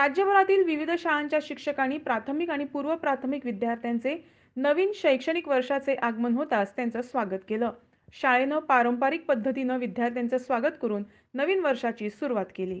राज्यभरातील विविध शाळांच्या शिक्षकांनी प्राथमिक आणि पूर्व प्राथमिक विद्यार्थ्यांचे नवीन शैक्षणिक वर्षाचे आगमन होताच त्यांचं स्वागत केलं. शाळेनं पारंपरिक पद्धतीनं विद्यार्थ्यांचं स्वागत करून नवीन वर्षाची सुरुवात केली.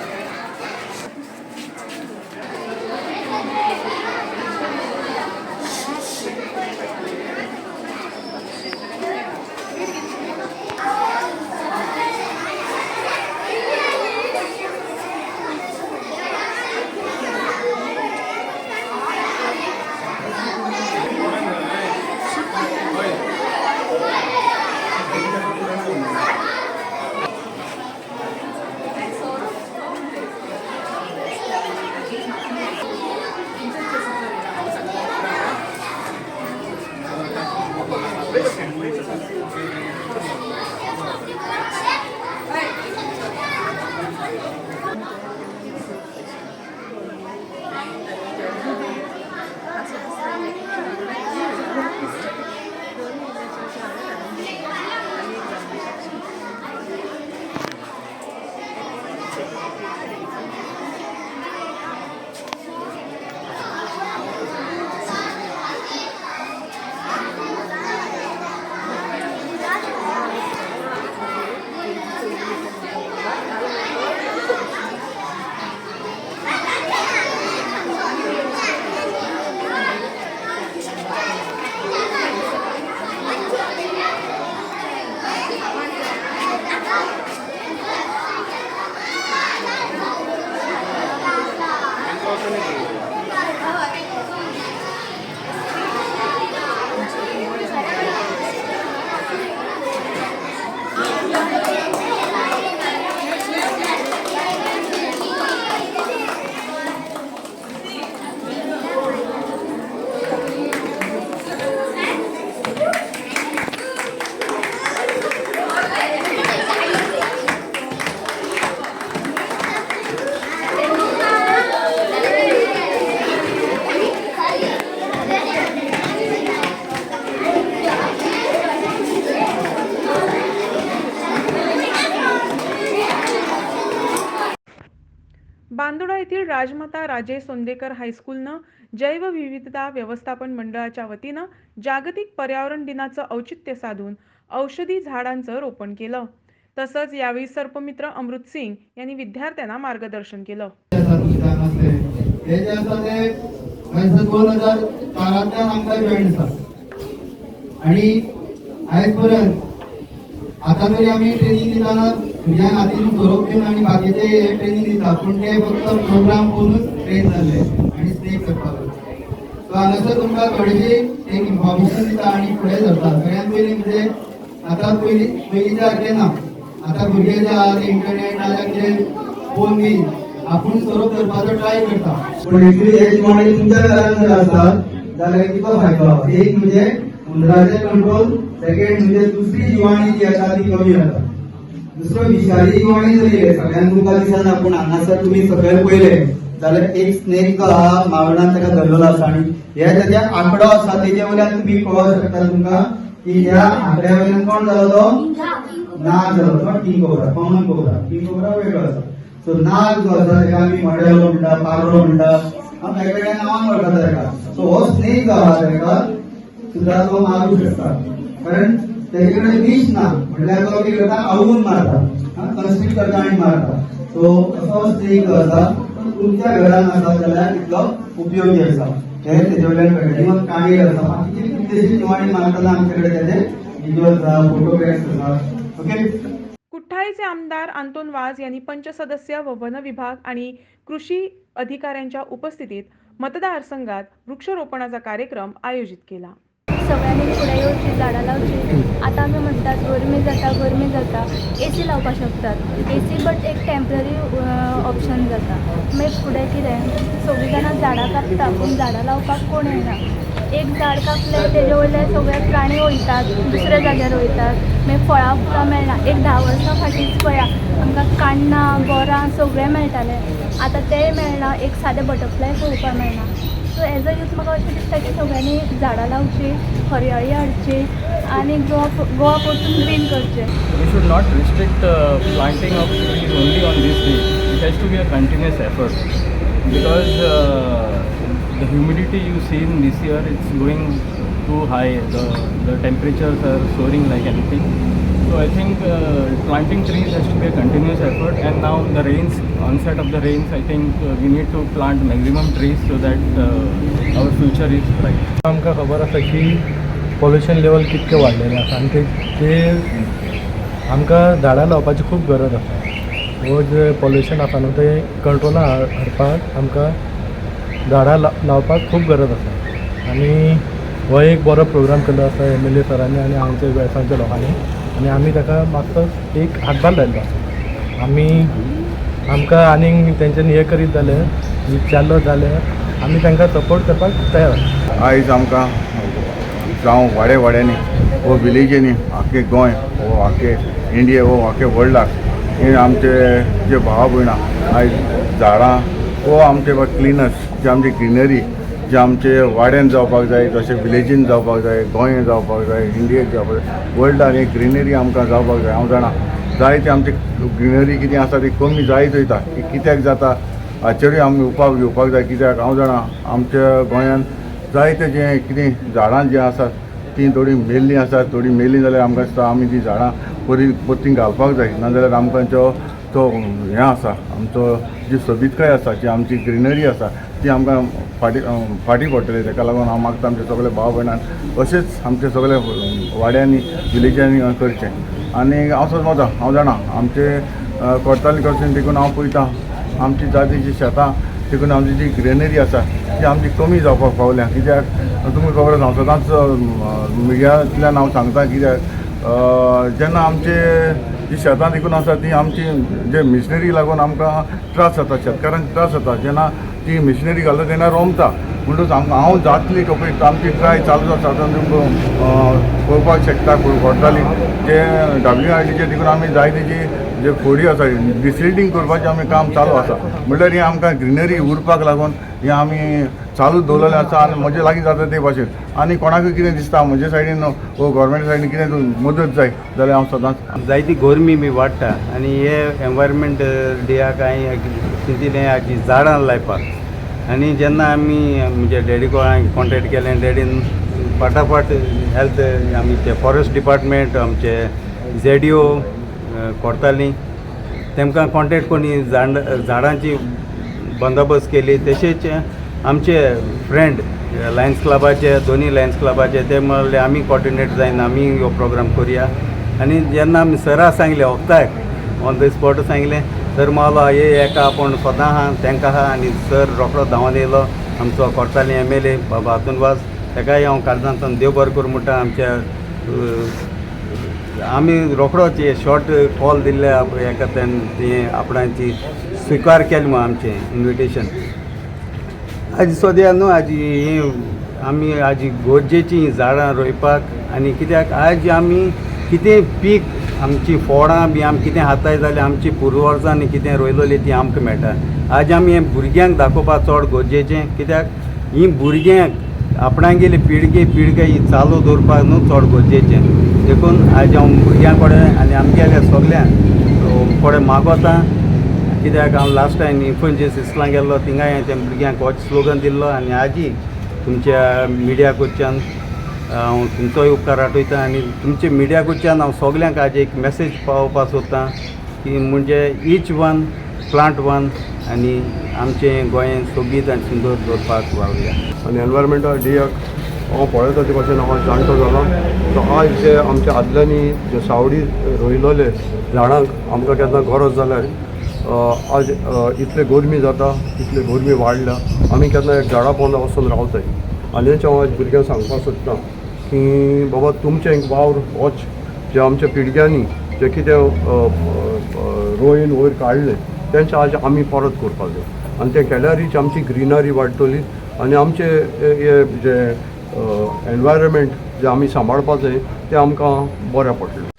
राजमाता राजे सोंदेकर हायस्कूलनं जैवविविधता व्यवस्थापन मंडळाच्या वतीनं जागतिक पर्यावरण दिनाचं औचित्य साधून औषधी झाडांचं रोपण केलं. तसंच यावेळी सर्पमित्र अमृत सिंग यांनी विद्यार्थ्यांना मार्गदर्शन केलं. आणि असते तरी आम्ही ट्रेनिंग दिताना तुझ्या हातीन बरोवप घेवन आनी बाकीचे ट्रेनिंग दिता पूण ते फक्त प्रोग्राम करूनच ट्रेन झाले आनी स्टे करपाक सो हांगासर तुमकां थोडीशी एक इन्फॉर्मेशन दिता आनी फुडें सरता सगळ्यांत पयलीं म्हणजे आतां पयलीं पयलींच्या सारकें ना आतां भुरगे जे आहा ते इंटरनेट नाल्यार कितें फोन बी आपूण सरोप करपाचो ट्राय करता. पूण एक्चुअली हे जिवाणे तुमच्या घरान जर आसा जाल्यार कितलो फायदो एक म्हणजे उंदराचे कंट्रोल सेकेंड म्हणजे दुसरी जिवाणी जी आसा ती कमी जाता दुसरो विषारी जिवाणी जरी हे सगळ्यांक तुमकां दिसना पूण हांगासर तुमी सकयल पयले जाल्यार एक स्नेक जो आहा मावळान ताका धरलेलो आसा आनी हे ताजे आंकडो आसा तेजे वयल्यान तुमी कळोंक शकता तुमकां की ह्या आंकड्या वयल्यान कोण जालो तो नाग जालो तो king cobra common cobra king cobra वेगळो आसा सो नाग जो आसा ताका आमी मडेलो म्हणटा पारो म्हणटा आमी वेगवेगळ्या नांवान वळखता ताका सो हो स्नेक जो आहा ताका सुद्दां तो मारूंक शकता. कारण त्याच्याकडे विष ना म्हणल्यार तो कितें करता आवून मारता कन्स्ट्रिक्ट करता आनी मारता सो असो स्नेक जो आसा तुमच्या घरान आसा जाल्यार तितलो उपयोगी आसा हे तेजे वयल्यान कळटा मग काणीर आसा बाकीची कितलीशी जिवाणी मारतना आमचे कडेन तेजे व्हिज्युअल्स आसा फोटोग्राफ्स आसा ओके कुठ्ठाळीचे आमदार अंतोन वाज यांनी पंचसदस्य व वन विभाग आणि कृषी अधिकाऱ्यांच्या उपस्थितीत मतदारसंघात वृक्षरोपणाचा कार्यक्रम आयोजित केला. सगळ्यांनी फुडें येवची झाडां लावची आतां आमी म्हणटात गरमी जाता गरमी जाता. ए सी लावपाक शकतात. ए सी बट एक टेंपररी ऑप्शन जाता. मागीर फुडें कितें सगळीं जाणां झाडां कापता पूण झाडां लावपाक कोण येना एक झाड कापलें तेजे वयले सगळे प्राणी वयतात दुसऱ्या जाग्यार वयतात मागीर फळां फुलां मेळना एक धा वर्सां फाटींच पळया आमकां काण्णां बोरां सगळें मेळटालें आतां तेंय मेळना एक सादें बटरफ्लाय पळोवपाक मेळना सो ॲज अ यूथ मला असं दिसतं की सगळ्यांनी झाडं लावचे हरियाळी आणचे आणि गोवा गोवा पोचून ग्रीन करचे. We should not restrict planting of trees only on this day it has to be a continuous effort because the humidity you seen this year it's going to high the temperatures are soaring like anything So I think uh, planting trees has to be a continuous effort. And now the rains, onset of the rains, I think uh, we need to plant maximum trees so that uh, our future is bright. आमकां खबर आसा की pollution level कितकें वाडलेलें आसा आनी ते ते आमकां झाडां लावपाची खूब गरज आसा हो जे पॉल्युशन आसा न्हू तें कंट्रोलान हाड- हाडपाक आमकां झाडां ला लावपाक खूब गरज आसा आनी हो एक बरो प्रोग्राम केल्लो आसा एम एल ए सरांनी आनी आमच्या वेळसांच्या लोकांनी आनी आमी ताका मातसो एक हातभार लायलो आमी आमकां आनीक तेंच्यांनी हें करीत जालें विचारलो जाल्यार आमी तांकां सपोर्ट करपाक तयार आयज आमकां जावं वाड्या वाड्यांनी वो हो विलेजींनी आख्खे गोंय वो आख्खे इंडिया वो हो आख्खे वर्ल्डाक हे आमचे जे भाव भयणां आयज झाडां वो आमचे क्लिनर्स जे आमची ग्रिनरी जे आमचे वाड्यान जावपाक जाय जशें विलेजीन जावपाक जाय गोंय जावपाक जाय इंडियेक जावपाक जाय वर्ल्डान एक ग्रिनरी आमकां जावपाक जाय हांव जाणा. जायते आमची ग्रिनरी कितें आसा ती कमी जायत वयता ती कित्याक जाता हाचेरूय आमी उपाय घेवपाक जाय कित्याक हांव जाणा आमच्या गोंयांत जायते जे कितें झाडां जीं आसात तीं थोडीं मेल्लीं आसात थोडीं मेल्लीं जाल्यार आमकां दिसता आमी तीं झाडां परी परतीं घालपाक जाय नाजाल्यार आमकां जो तो हें आसा आमचो जी सोबीतकाय आसा जी आमची ग्रिनरी आसा ती आमकां फाटी फाटी पडटली. ताका लागून हांव मागता आमचे सगळे भाव भयणान अशेंच आमचे सगळे वाड्यांनी विलेजांनी करचें. आनी हांव सोद वता हांव जाणा. आमचे कोर्ताली कडसून देखून हांव पळयतां. आमची जाती जी शेतां देखून आमची जी ग्रेनरी आसा ती आमची कमी जावपाक पावल्या. कित्याक? तुमकां खबर आसा हांव सदांच मिडियांतल्यान हांव सांगता कित्याक? जेन्ना आमचे जी शेतां देखून आसा ती आमची जे मिशनरी लागून आमकां त्रास जाता शेतकारांक त्रास जाता जेन्ना ती मिशनरी घालता तेन्ना रोमता. म्हणटूच आमकां हांव जातली टॉपीक आमची ट्राय चालू आसा तुमकां पळोवपाक शकता पडटाली. जे डब्ल्यू आय डीचे देखून आमी जाय तेजी जे खोडी आसा डिसिल्टींग करपाचें आमी काम चालू आसा. म्हणल्यार हें आमकां ग्रिनरी उरपाक लागून हें आमी चालू दवरलेलें आसा आनी म्हजे लागीं जाता ते भाशेन आनी कोणाकूय कितें दिसता म्हजे सायडीन वो गोवोरमेंट सायडीन कितें मदत जाय जाल्यार हांव सदांच जायती गरमी बी वाडटा आनी हे एनवायरमेंट डेयाक हांवें चिंतिल्लें हाची झाडां लायपाक. आनी जेन्ना आमी म्हणजे डॅडी कॉन्टेक्ट केलें डॅडीन फाटाफाट हेल्थ आमचे फॉरेस्ट डिपार्टमेंट आमचे झेडिओ कोरतालीं. तेमकां कॉन्टेक्ट कोणी झाड झाडांची बंदोबस्त केली तशेंच आमचे फ्रेंड लायन्स क्लबाचे दोनी लायन्स क्लबाचे ते म्हणले आमी कॉर्डिनेट जाईन आमी हो प्रोग्राम करुया. आनी जेन्ना आमी सरा सांगले वखदाक ऑन द स्पॉट सांगलें सर मावलो हे एका आपण स्वता आहा तांकां आहा आनी सर रोखडो धांवन येयलो आमचो कोर्ताली एम एल ए बाबा हातूनवास ताकाय हांव काळजांतल्यान देव बरें करूं म्हणटा आमच्या आमी रोखडोच हे शॉर्ट कॉल दिल्ले एका हेका तेन आपणाची स्विकार केलें म्हणून आमचें इन्विटेशन आजी सद्या न्हू आजी ही आमी आजी गरजेचीं झाडां रोयपाक आनी कित्याक आज आमी कितें पीक आमची फोडां बी आमी कितें हाताय जाल्यार आमची पुर्वजांनी कितें रोयलोली ती आमकां मेळटा. आज आमी हें भुरग्यांक दाखोवपाक चड गरजेचें कित्याक हीं भुरग्यांक आपणागेले पिळगे पिळगे ही चालू दवरपाक न्हू चड गरजेचें देखून आज हांव भुरग्यां कडेन आनी आमगेल्या सगल्यांक कडेन मागोता कित्याक हांव लास्ट टायम इन्फोन्सीस इस्लांक गेल्लो थिंगाय हांवें त्या भुरग्यांक होच स्लोगन दिल्लो आनी आजी तुमच्या मिडिया कडच्यान हांव तुमचोय उपकार आठयता आनी तुमच्या मिडिया कडच्यान हांव सगल्यांक आज एक मॅसेज पावोवपाक सोदतां की म्हणजे इच वन प्लांट वन आनी आमचें गोंय सोबीत आनी सुंदर दवरपाक वावुरया आनी एनवायरमेंटल डेयाक हांव पळयता ते भाशेन हांव जाणटो जालो सो आज जे आमच्या आदल्यांनी जे सावडी रोयलोले झाडांक आमकां केन्ना गरज जाल्यार आज इतले गरमी जाता इतले गरमी वाडल्या आमी केन्ना एक झाडा पोंदा वचून रावताय. आनी हांव आज भुरग्यांक सांगपाक सोदतां की बाबा तुमचें एक वावर वच जे आमच्या पिळग्यांनी जे कितें रोयन वयर काडलें तेंचें आज आमी परत करपाक जाय आनी तें केल्यारच आमची ग्रिनरी वाडटली आनी आमचे हे हे जे एनवायरमेंट जे आमी सांबाळपाक जाय तें आमकां बरें पडटलें